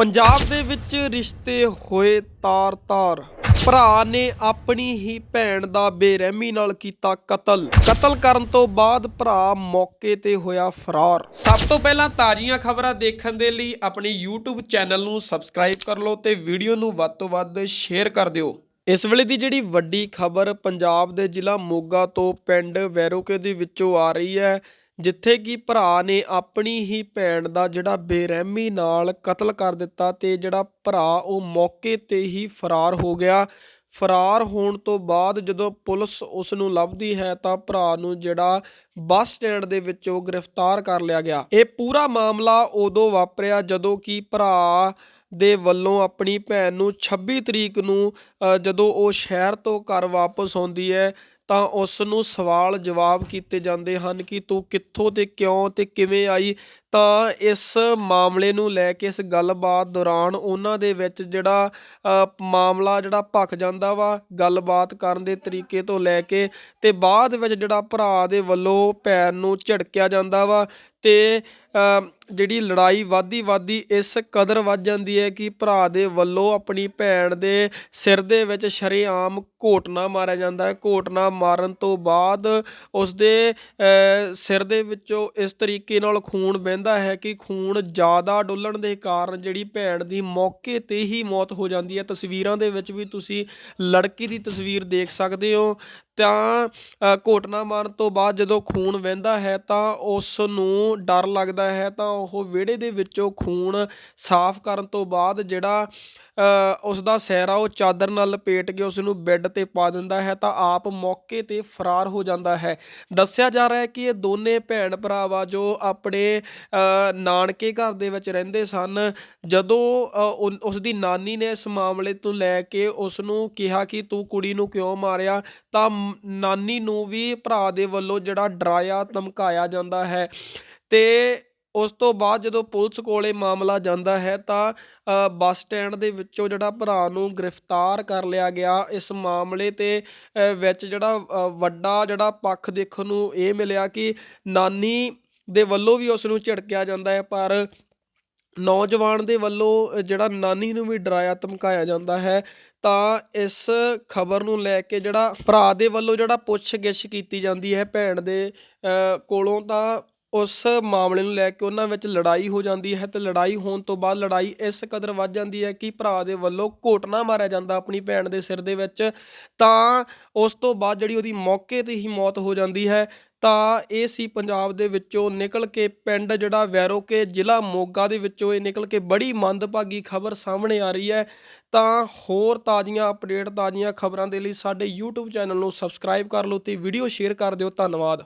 ਪੰਜਾਬ ਦੇ ਵਿੱਚ ਰਿਸ਼ਤੇ ਹੋਏ ਤਾਰ-ਤਾਰ। ਭਰਾ ਨੇ ਆਪਣੀ ਹੀ ਭੈਣ ਦਾ ਬੇਰਹਿਮੀ ਨਾਲ ਕੀਤਾ ਕਤਲ। ਕਤਲ ਕਰਨ ਤੋਂ ਬਾਅਦ ਭਰਾ ਮੌਕੇ ਤੇ ਹੋਇਆ ਫਰਾਰ। ਸਭ ਤੋਂ ਪਹਿਲਾਂ ਤਾਜ਼ੀਆਂ ਖਬਰਾਂ ਦੇਖਣ ਦੇ ਲਈ ਆਪਣੇ YouTube ਚੈਨਲ ਨੂੰ ਸਬਸਕ੍ਰਾਈਬ ਕਰ ਲਓ ਤੇ ਵੀਡੀਓ ਨੂੰ ਵੱਧ ਤੋਂ ਵੱਧ ਸ਼ੇਅਰ ਕਰ ਦਿਓ। ਇਸ ਵੇਲੇ ਦੀ ਜਿਹੜੀ ਵੱਡੀ ਖਬਰ ਪੰਜਾਬ ਦੇ ਜ਼ਿਲ੍ਹਾ ਮੋਗਾ ਤੋਂ ਪਿੰਡ ਵੈਰੋਕੇ ਦੇ ਵਿੱਚੋਂ ਆ ਰਹੀ ਹੈ ਜਿੱਥੇ ਕਿ ਭਰਾ ਨੇ ਆਪਣੀ ਹੀ ਭੈਣ ਦਾ ਜਿਹੜਾ ਬੇਰਹਿਮੀ ਨਾਲ ਕਤਲ ਕਰ ਦਿੱਤਾ ਤੇ ਜਿਹੜਾ ਭਰਾ ਉਹ ਮੌਕੇ ਤੇ ਹੀ ਫਰਾਰ ਹੋ ਗਿਆ। ਫਰਾਰ ਹੋਣ ਤੋਂ ਬਾਅਦ ਜਦੋਂ ਪੁਲਿਸ ਉਸ ਨੂੰ ਲੱਭਦੀ ਹੈ ਤਾਂ ਭਰਾ ਨੂੰ ਜਿਹੜਾ ਬੱਸ ਸਟੈਂਡ ਦੇ ਵਿੱਚੋਂ ਗ੍ਰਿਫਤਾਰ ਕਰ ਲਿਆ ਗਿਆ। ਇਹ ਪੂਰਾ ਮਾਮਲਾ ਉਦੋਂ ਵਾਪਰਿਆ ਜਦੋਂ ਕਿ ਭਰਾ ਦੇ ਵੱਲੋਂ ਆਪਣੀ ਭੈਣ ਨੂੰ 26 ਤਰੀਕ ਨੂੰ ਜਦੋਂ ਉਹ ਸ਼ਹਿਰ ਤੋਂ ਘਰ ਵਾਪਸ ਆਉਂਦੀ ਹੈ ਤਾਂ ਉਸ ਨੂੰ ਸਵਾਲ ਜਵਾਬ ਕੀਤੇ ਜਾਂਦੇ ਹਨ ਕਿ ਤੂੰ ਕਿੱਥੋਂ ਅਤੇ ਕਿਉਂ ਅਤੇ ਕਿਵੇਂ ਆਈ? ਤਾਂ ਇਸ ਮਾਮਲੇ ਨੂੰ ਲੈ ਕੇ ਇਸ ਗੱਲਬਾਤ ਦੌਰਾਨ ਉਹਨਾਂ ਦੇ ਵਿੱਚ ਜਿਹੜਾ ਮਾਮਲਾ ਜਿਹੜਾ ਭਖ ਜਾਂਦਾ ਵਾ, ਗੱਲਬਾਤ ਕਰਨ ਦੇ ਤਰੀਕੇ ਤੋਂ ਲੈ ਕੇ ਤੇ ਬਾਅਦ ਵਿੱਚ ਜਿਹੜਾ ਭਰਾ ਦੇ ਵੱਲੋਂ ਭੈਣ ਨੂੰ ਝਿੜਕਿਆ ਜਾਂਦਾ ਵਾ ਤੇ ਜਿਹੜੀ ਲੜਾਈ ਵਾਦੀ ਵਾਦੀ ਇਸ ਕਦਰ ਵੱਧ ਜਾਂਦੀ ਹੈ ਕਿ ਭਰਾ ਦੇ ਵੱਲੋਂ ਆਪਣੀ ਭੈਣ ਦੇ ਸਿਰ ਦੇ ਵਿੱਚ ਸ਼ਰੇਆਮ ਘੋਟਣਾ ਮਾਰਿਆ ਜਾਂਦਾ ਹੈ। ਘੋਟਣਾ ਮਾਰਨ ਤੋਂ ਬਾਅਦ ਉਸ ਦੇ ਸਿਰ ਦੇ ਵਿੱਚੋਂ ਇਸ ਤਰੀਕੇ ਨਾਲ ਖੂਨ ਵਹਿੰਦਾ ਕਹਿੰਦਾ ਹੈ ਕਿ ਖੂਨ ਜ਼ਿਆਦਾ ਡੁੱਲਣ ਦੇ ਕਾਰਨ ਜਿਹੜੀ ਭੈਣ ਦੀ ਮੌਕੇ ਤੇ ਹੀ ਮੌਤ ਹੋ ਜਾਂਦੀ ਹੈ। ਤਸਵੀਰਾਂ ਦੇ ਵਿੱਚ ਵੀ ਤੁਸੀਂ ਲੜਕੀ ਦੀ ਤਸਵੀਰ ਦੇਖ ਸਕਦੇ ਹੋ। ਤਾਂ ਅ, ਘੋਟਣਾ ਮਾਰਨ ਤੋਂ ਬਾਅਦ ਜਦੋਂ ਖੂਨ ਵਹਿੰਦਾ ਹੈ ਤਾਂ ਉਸ ਨੂੰ ਡਰ ਲੱਗਦਾ ਹੈ ਤਾਂ ਉਹ ਵਿਹੜੇ ਦੇ ਵਿੱਚੋਂ ਖੂਨ ਸਾਫ਼ ਕਰਨ ਤੋਂ ਬਾਅਦ ਜਿਹੜਾ ਅ, ਉਸ ਦਾ ਸਿਹਰਾ ਉਹ ਚਾਦਰ ਨਾਲ ਲਪੇਟ ਕੇ ਉਸ ਨੂੰ ਬੈੱਡ ਤੇ ਪਾ ਦਿੰਦਾ ਹੈ ਤਾਂ ਆਪ ਮੌਕੇ ਤੇ ਫਰਾਰ ਹੋ ਜਾਂਦਾ ਹੈ। ਦੱਸਿਆ ਜਾ ਰਿਹਾ ਹੈ ਕਿ ਇਹ ਦੋਨੇ ਭੈਣ ਭਰਾਵਾ ਜੋ ਆਪਣੇ ਨਾਨਕੇ ਘਰ ਦੇ ਵਿੱਚ ਰਹਿੰਦੇ ਸਨ ਜਦੋਂ ਅ, ਉਸ ਦੀ ਨਾਨੀ ਨੇ ਇਸ ਮਾਮਲੇ ਤੋਂ ਲੈ ਕੇ ਉਸ ਨੂੰ ਕਿਹਾ ਕਿ ਤੂੰ ਕੁੜੀ ਨੂੰ ਕਿਉਂ ਮਾਰਿਆ ਤਾਂ ਨਾਨੀ ਨੂੰ ਵੀ ਭਰਾ ਦੇ ਵੱਲੋਂ ਜਿਹੜਾ ਡਰਾਇਆ ਧਮਕਾਇਆ ਜਾਂਦਾ ਹੈ ਤੇ ਉਸ ਤੋਂ ਬਾਅਦ ਜਦੋਂ ਪੁਲਿਸ ਕੋਲੇ ਮਾਮਲਾ ਜਾਂਦਾ ਹੈ ਤਾਂ ਅ, ਬੱਸ ਸਟੈਂਡ ਦੇ ਵਿੱਚੋਂ ਜਿਹੜਾ ਭਰਾ ਨੂੰ ਗ੍ਰਿਫਤਾਰ ਕਰ ਲਿਆ ਗਿਆ। ਇਸ ਮਾਮਲੇ ਤੇ ਵਿੱਚ ਜਿਹੜਾ ਵੱਡਾ ਜਿਹੜਾ ਪੱਖ ਦੇਖਣ ਨੂੰ ਇਹ ਮਿਲਿਆ ਕਿ ਨਾਨੀ ਦੇ ਵੱਲੋਂ ਵੀ ਉਸ ਨੂੰ ਝਿੜਕਿਆ ਜਾਂਦਾ ਹੈ ਪਰ ਨੌਜਵਾਨ ਦੇ ਵੱਲੋਂ ਜਿਹੜਾ ਨਾਨੀ ਨੂੰ ਵੀ ਡਰਾਇਆ, ਧਮਕਾਇਆ ਜਾਂਦਾ ਹੈ, ਤਾਂ ਇਸ ਖਬਰ ਨੂੰ ਲੈ ਕੇ ਜਿਹੜਾ ਭਰਾ ਦੇ ਵੱਲੋਂ ਜਿਹੜਾ ਪੁੱਛਗਿੱਛ ਕੀਤੀ ਜਾਂਦੀ ਹੈ ਭੈਣ ਦੇ ਕੋਲੋਂ, ਤਾਂ ਉਸ ਮਾਮਲੇ ਨੂੰ ਲੈ ਕੇ ਉਹਨਾਂ ਵਿੱਚ ਲੜਾਈ ਹੋ ਜਾਂਦੀ ਹੈ ਤੇ ਲੜਾਈ ਹੋਣ ਤੋਂ ਬਾਅਦ ਲੜਾਈ ਇਸ ਕਦਰ ਵੱਧ ਜਾਂਦੀ ਹੈ ਕਿ ਭਰਾ ਦੇ ਵੱਲੋਂ ਘੋਟਣਾ ਮਾਰਿਆ ਜਾਂਦਾ ਆਪਣੀ ਭੈਣ ਦੇ ਸਿਰ ਦੇ ਵਿੱਚ, ਤਾਂ ਉਸ ਤੋਂ ਬਾਅਦ ਜਿਹੜੀ ਉਹਦੀ ਮੌਕੇ ਤੇ ਹੀ ਮੌਤ ਹੋ ਜਾਂਦੀ ਹੈ ਤਾਂ ਇਹ ਸੀ ਪੰਜਾਬ ਦੇ ਵਿੱਚੋਂ ਨਿਕਲ ਕੇ ਪਿੰਡ ਜਿਹੜਾ ਵੈਰੋਕੇ ਜ਼ਿਲ੍ਹਾ ਮੋਗਾ ਦੇ ਵਿੱਚੋਂ ਇਹ ਨਿਕਲ ਕੇ ਬੜੀ ਮੰਦਭਾਗੀ ਖਬਰ ਸਾਹਮਣੇ ਆ ਰਹੀ ਹੈ। ਤਾਂ ਹੋਰ ਤਾਜ਼ੀਆਂ ਅਪਡੇਟ ਤਾਜ਼ੀਆਂ ਖਬਰਾਂ ਦੇ ਲਈ ਸਾਡੇ YouTube ਚੈਨਲ ਨੂੰ ਸਬਸਕ੍ਰਾਈਬ ਕਰ ਲਓ ਤੇ ਵੀਡੀਓ ਸ਼ੇਅਰ ਕਰ ਦਿਓ। ਧੰਨਵਾਦ।